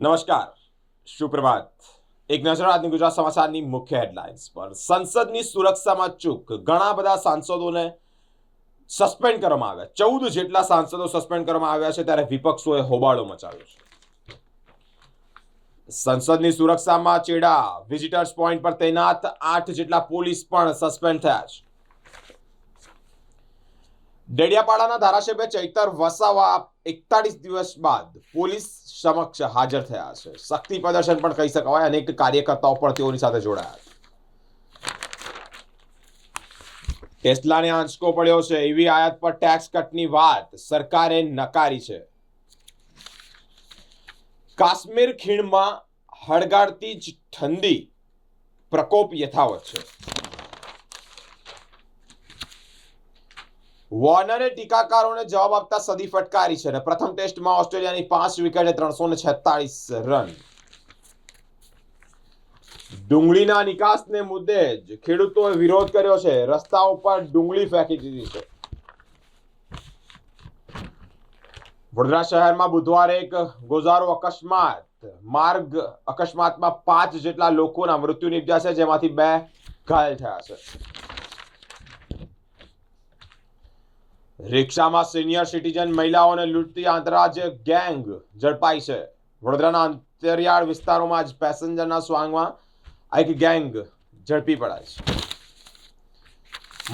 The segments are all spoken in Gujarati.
નમસ્કાર. સુપ્રભાત. એક નજર આજની ગુજરાત સમાચારની મુખ્ય હેડલાઇન્સ પર. સંસદની સુરક્ષામાં ચૂક. ઘણા બધા સાંસદોને સસ્પેન્ડ કરવામાં આવ્યા. ચૌદ જેટલા સાંસદો સસ્પેન્ડ કરવામાં આવ્યા છે ત્યારે વિપક્ષોએ હોબાળો મચાવ્યો છે. સંસદની સુરક્ષામાં ચેડા. વિઝિટર્સ પોઈન્ટ પર તૈનાત. આઠ જેટલા પોલીસ પણ સસ્પેન્ડ થયા છે. ડેડિયાપાડાના ધારાસભ્ય ચૈતર વસાવા એકતાલીસ દિવસ બાદ પોલીસ સમક્ષ હાજર થયા છે. શક્તિ પ્રદર્શન પણ કહી શકાય. અનેક કાર્યકર્તાઓ પણ તેઓની સાથે જોડાયા ટેસ્લાને આંચકો પડ્યો છે. એવી આયાત પર ટેક્સ કટની વાત સરકારે નકારી છે. કાશ્મીર ખીણમાં હળગાડતી જ ઠંડી પ્રકોપ યથાવત છે. વોર્નરે ટીકાકારોને જવાબ આપતા સદી ફટકારી છે અને પ્રથમ ટેસ્ટમાં ઓસ્ટ્રેલિયાની પાંચ વિકેટે ત્રણસો ને છેતાળીસ રન. ડુંગળીના નિકાસને મુદ્દે જ ખેડૂતોએ વિરોધ કર્યો છે. રસ્તા ઉપર ડુંગળી ફેંકી દીધી છે. વડોદરા શહેરમાં બુધવારે એક ગોઝારો અકસ્માત, માર્ગ અકસ્માતમાં પાંચ જેટલા લોકોના મૃત્યુ નિપજ્યા છે, જેમાંથી બે ઘાયલ થયા છે. રિક્ષામાં સિનિયર સિટીઝન મહિલાઓને લૂંટતી આંતરરાજ્ય ગેંગ ઝડપાઈ છે. વડોદરાના અંતરિયાળ વિસ્તારોમાં જ પેસેન્જરના સ્વાંગમાં એક ગેંગ ઝડપી પડાય છે.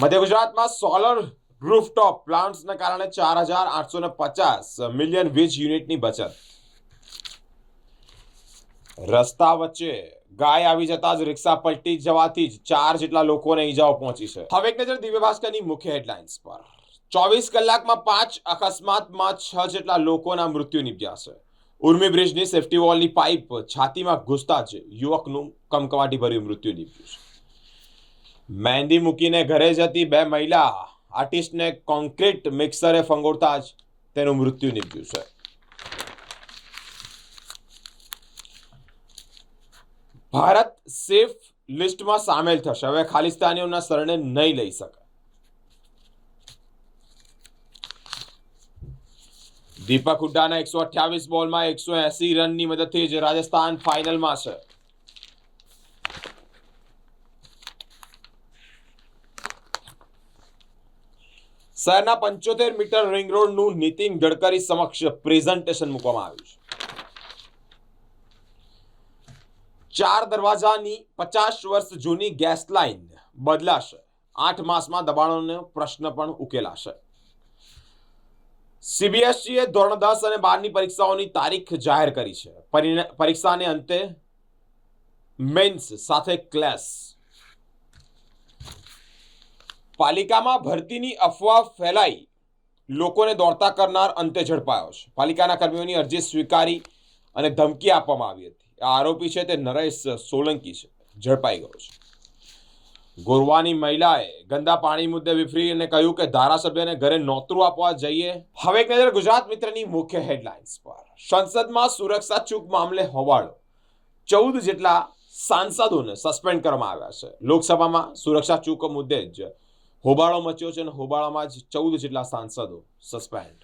મધ્ય ગુજરાતમાં સોલર રૂફટોપ પ્લાન્ટ્સને કારણે ચાર હજાર આઠસો ને પચાસ મિલિયન વીજ યુનિટની બચત. રસ્તા વચ્ચે ગાય આવી જતા જ રિક્ષા પલટી જવાથી જ ચાર જેટલા લોકોને ઈજાઓ પહોંચી છે. હવે એક નજર દિવ્ય ભાસ્કરની મુખ્ય હેડલાઇન્સ પર. ચોવીસ કલાકમાં પાંચ અકસ્માતમાં છ જેટલા લોકોના મૃત્યુ નીપજ્યા છે. ઉર્મી બ્રિજની સેફટી વોલની પાઇપ છાતીમાં ઘૂસતા જ યુવકનું કમકવાટીભર્યું મૃત્યુ નીપજ્યું છે. મહેંદી મૂકીને ઘરે જતી બે મહિલા આર્ટિસ્ટને કોન્ક્રીટ મિક્સરે ફંગોળતા જ તેનું મૃત્યુ નીપજ્યું છે. ભારત સેફ લિસ્ટમાં સામેલ થશે. હવે ખાલિસ્તાનીઓના શરણે નહીં લઈ શકે દીપક હુડ્ડાના એકસો અઠ્યાવીસ બોલમાં એકસો એસી રનની મદદથી જ રાજસ્થાન ફાઇનલમાં છે. શહેરના પંચોતેર મીટર રિંગ રોડનું નીતિન ગડકરી સમક્ષ પ્રેઝન્ટેશન મૂકવામાં આવ્યું છે. ચાર દરવાજાની પચાસ વર્ષ જૂની ગેસ લાઇન બદલાશે. આઠ માસમાં દબાણોનો પ્રશ્ન પણ ઉકેલાશે. સીબીએસઈએ ધોરણ દસ અને બારની પરીક્ષાઓની તારીખ જાહેર કરી છે. પરીક્ષાને અંતે મેન્સ સાથે ક્લેસ. પાલિકામાં ભરતીની અફવા ફેલાઈ. લોકોને દોડતા કરનાર અંતે ઝડપાયો છે. પાલિકાના કર્મીઓની અરજી સ્વીકારી અને ધમકી આપવામાં આવી હતી. આ આરોપી છે તે નરેશ સોલંકી છે. ઝડપાઈ ગયો છે. ગોરવાની મહિલાએ ગંદા પાણી મુદ્દે વિફરી અને કહ્યું કે ધારાસભ્યને ઘરે નોતરું આપવા જઈએ. હવે એક નજર ગુજરાત મિત્રની મુખ્ય હેડલાઇન્સ પર. સંસદમાં સુરક્ષા ચૂક મામલે હોબાળો ચૌદ જેટલા સાંસદોને સસ્પેન્ડ કરવામાં આવ્યા છે. લોકસભામાં સુરક્ષા ચૂક મુદ્દે જ હોબાળો મચ્યો છે અને હોબાળામાં જ ચૌદ જેટલા સાંસદો સસ્પેન્ડ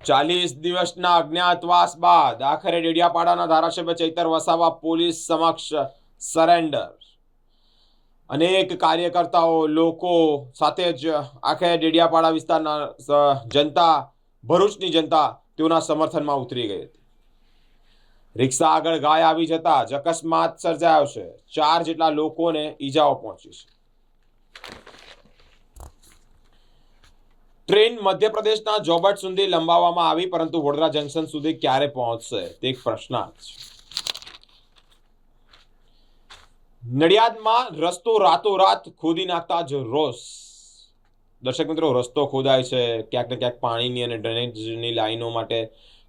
ચાલીસ દિવસના અજ્ઞાતવાસ બાદ આખરે ડેડિયાપાડાના ધારાસભ્ય ચૈતર વસાવા પોલીસ સમક્ષ સરેન્ડર અનેક કાર્યકર્તાઓ, લોકો સાથે જ આખરે ડેડિયાપાડા વિસ્તારના જનતા, ભરૂચની જનતા તેઓના સમર્થનમાં ઉતરી ગઈ હતી. રિક્ષા આગળ ગાય આવી જતા જ અકસ્માત સર્જાયો છે. ચાર જેટલા લોકોને ઈજાઓ પહોંચી છે. ટ્રેન મધ્યપ્રદેશના જોબટ સુધી લંબાવવામાં આવી, પરંતુ વડોદરા જંકશન સુધી ક્યારે પહોંચશે તે એક પ્રશ્નાર્થ છે. નડિયાદમાં રસ્તો રાતોરાત ખોદી નાખતા જ રોષ. દર્શક મિત્રો, રસ્તો ખોદાય છે. ક્યાંક ને ક્યાંક પાણીની અને ડ્રેનેજની લાઈનો માટે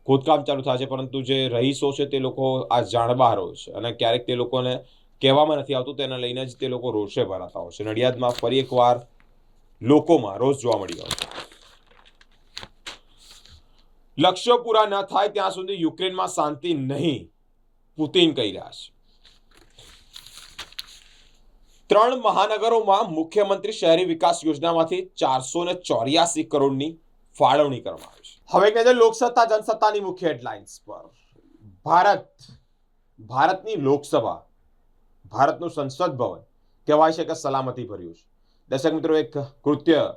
ખોદકામ ચાલુ થાય છે, પરંતુ જે રહીશો છે તે લોકો આ જાણબાર હોય છે અને ક્યારેક તે લોકોને કહેવામાં નથી આવતું, તેને લઈને જ તે લોકો રોષે ભરાતા હોય છે. નડિયાદમાં ફરી એકવાર લોકોમાં રોષ જોવા મળી ગયો લક્ષ્યો પૂરા ન થાય ત્યાં સુધી યુક્રેનમાં શાંતિ નહીં, પુતિન કહી રહ્યા છે. ત્રણ મહાનગરોમાં મુખ્યમંત્રી શહેરી વિકાસ યોજનામાંથી ચારસો ને ચોર્યાસી કરોડની ફાળવણી કરવામાં આવી છે. હવે એક નજર લોકસત્તા, જનસત્તાની મુખ્ય હેડલાઇન્સ પર. ભારત, ભારતની લોકસભા, ભારતનું સંસદ ભવન કહેવાય છે કે સલામતી ભર્યું છે. દર્શક મિત્રો, એક કૃત્ય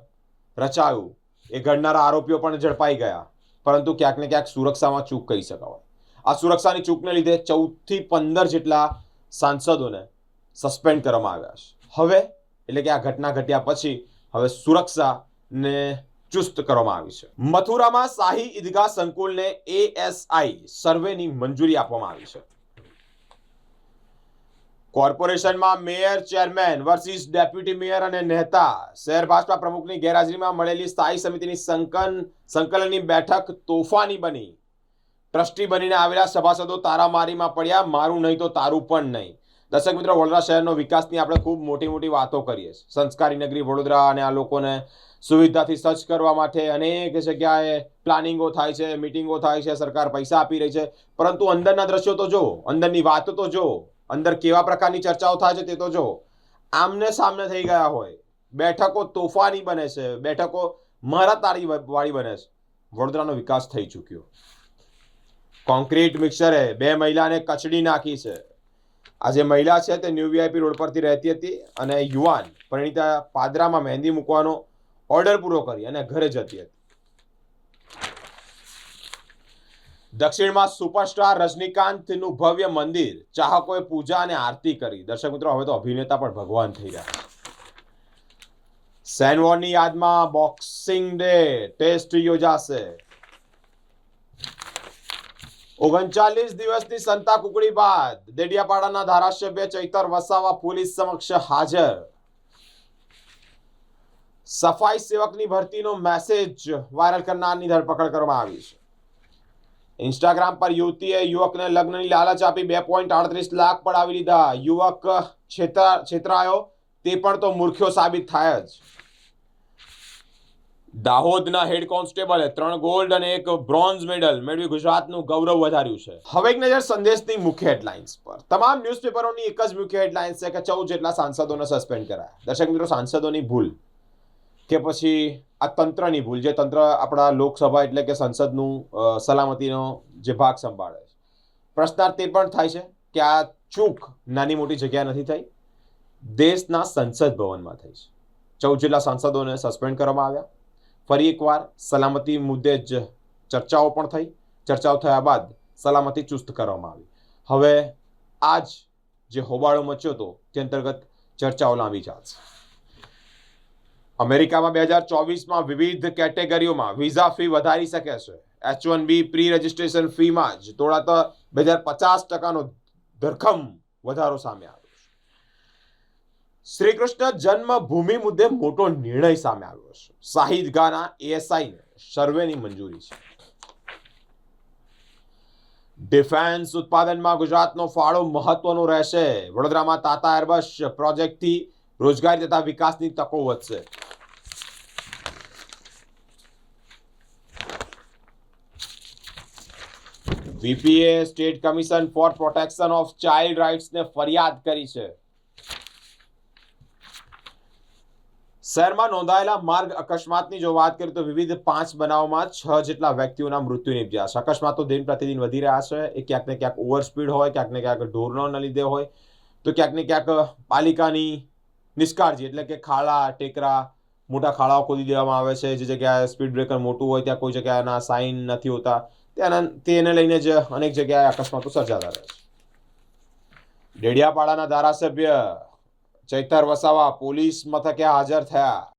રચાયું. એ ઘડનારા આરોપીઓ પણ ઝડપાઈ ગયા. પરંતુ ક્યાંક ને ક્યાંક સુરક્ષામાં ચૂક કહી શકાવાય. આ સુરક્ષાની ચૂકને લીધે ચૌદથી પંદર જેટલા સાંસદોને સસ્પેન્ડ કરવામાં આવ્યા છે. હવે, એટલે કે આ ઘટના ઘટ્યા પછી, હવે સુરક્ષાને ચુસ્ત કરવામાં આવી છે. મથુરામાં શાહી ઈદગાહ સંકુલને એએસઆઈ સર્વેની મંજૂરી આપવામાં આવી છે. કોર્પોરેશનમાં mayor, chairman versus deputy mayor અને નેતા, શહેર ભાજપા પ્રમુખની ગેરહાજરીમાં મળેલી સ્થાયી સમિતિની સંકલન સંકલનની બેઠક તોફાની બની. ટ્રસ્ટી બનીને આવેલા સભાસદો તારામારીમાં પડ્યા, મારું નહીં તો તારું પણ નહીં. દર્શક મિત્રો, વડોદરા શહેરનો વિકાસની આપણે ખૂબ મોટી મોટી વાતો કરીએ છીએ. સંસ્કારી નગરી વડોદરા અને આ લોકોને સુવિધાથી સજ્જ કરવા માટે અનેક જગ્યાએ પ્લાનિંગો થાય છે, મિટિંગો થાય છે, સરકાર પૈસા આપી રહી છે. પરંતુ અંદરના દ્રશ્યો તો જો અંદરની વાતો તો જો અંદર કેવા પ્રકારની ચર્ચાઓ થાય છે તે તો જો આમને સામને થઈ ગયા હોય, બેઠકો તોફાની બને છે, બેઠકો મારા તારી વાળી બને છે. વડોદરાનો વિકાસ થઈ ચૂક્યો. કોન્ક્રીટ મિક્સરે બે મહિલાને કચડી નાખી છે. આ જે મહિલા છે તે ન્યૂ વીઆઈપી રોડ પરથી રહેતી હતી અને યુવાન પરિણીતા પાદરામાં મહેંદી મૂકવાનો ઓર્ડર પૂરો કરી અને ઘરે જતી હતી. દક્ષિણમાં સુપરસ્ટાર રજનીકાંતનું ભવ્ય મંદિર. ચાહકોએ પૂજા અને આરતી કરી. દર્શક મિત્રો, હવે તો અભિનેતા પણ ભગવાન થઈ રહ્યા છે. સેનવોરની યાદમાં બોક્સિંગ ડે ટેસ્ટ યોજાશે. ઓગણચાલીસ દિવસની સંતા કુકડી બાદ દેડિયાપાડાના ધારાસભ્ય ચૈતર વસાવા પોલીસ સમક્ષ હાજર. સફાઈ સેવકની ભરતીનો મેસેજ વાયરલ કરનારની ધરપકડ કરવામાં આવી છે. ઇન્સ્ટાગ્રામ પર યુવતીએ યુવકને લગ્નની લાલચ આપી બે પોઈન્ટ આડત્રીસ લાખ પડાવી લીધા યુવક છેતરા છેતરાયો તે પણ તો મૂર્ખ્યો સાબિત થાય જ. દાહોદના હેડ કોન્સ્ટેબલે ત્રણ ગોલ્ડ અને એક બ્રોન્ઝ મેડલ મેળવી ગુજરાતનું ગૌરવ વધાર્યું છે. હવે એક નજર સંદેશની મુખ્ય હેડલાઇન્સ પર. તમામ ન્યૂઝપેપરોની એક જ મુખ્ય હેડલાઇન્સ છે કે ચૌદ જેટલા સાંસદોને સસ્પેન્ડ કરાયા. દર્શક મિત્રો, સાંસદોની ભૂલ કે પછી આ તંત્રની ભૂલ, જે તંત્ર આપણા લોકસભા એટલે કે સંસદનું સલામતીનો જે ભાગ સંભાળે છે. પ્રશ્નાર્થ તે પણ થાય છે કે આ ચૂક નાની મોટી જગ્યા નથી થઈ. દેશના સંસદ ભવનમાં થઈ છે. ચૌદ જેટલા સાંસદોને સસ્પેન્ડ કરવામાં આવ્યા. ફરી એકવાર સલામતી મુદ્દે જ ચર્ચાઓ પણ થઈ. ચર્ચાઓ થયા બાદ સલામતી ચુસ્ત કરવામાં આવી. હવે આજ જે હોબાળો મચ્યો હતો તે અંતર્ગત ચર્ચાઓ લાંબી ચાલશે. અમેરિકામાં બે હજાર ચોવીસમાં વિવિધ કેટેગરીઓમાં વિઝા ફી વધારી શકે છે. H one B pre registration ફીમાં જ તોડાતા બે હજાર પચાસ ટકાનો ધરખમ વધારો સામે આવ્યો. છે શ્રી કૃષ્ણ જન્મભૂમિ મુદ્દે મોટો નિર્ણય સામે આવ્યો છે. શાહિદ ગાના એએસઆઈને સર્વેની મંજૂરી છે. ડિફેન્સ ઉત્પાદનમાં ગુજરાતનો ફાળો મહત્વનો રહેશે. વડોદરામાં તાતા એરબસ પ્રોજેક્ટથી રોજગારી તથા વિકાસની તકો વધશે. વીપીએ state commission for protection of child રાઇટ્સને ફરિયાદ કરી છે. શહેરમાં નોંધાયેલા માર્ગ અકસ્માતની જો વાત કરીએ તો વિવિધ પાંચ બનાવમાં છ જેટલા વ્યક્તિઓના મૃત્યુ નિપજ્યા છે. અકસ્માતો દિન પ્રતિદિન વધી રહ્યા છે. એ ક્યાંક ને ક્યાંક ઓવર સ્પીડ હોય, ક્યાંક ને ક્યાંક ઢોરણોના લીધે હોય. તો ક્યાંક ને ક્યાંક પાલિકાની નિષ્કાળજી એટલે કે ખાડા, ટેકરા, મોટા ખાડાઓ ખોદી દેવામાં આવે છે. જે જગ્યાએ સ્પીડ બ્રેકર મોટું હોય, ત્યાં કોઈ જગ્યાના સાઇન નથી હોતા. તેના તેને લઈને જ અનેક જગ્યાએ અકસ્માતો સર્જાતા રહે છે. ડેડિયાપાડાના ધારાસભ્ય ચૈતર વસાવા પોલીસ મથકે હાજર થયા.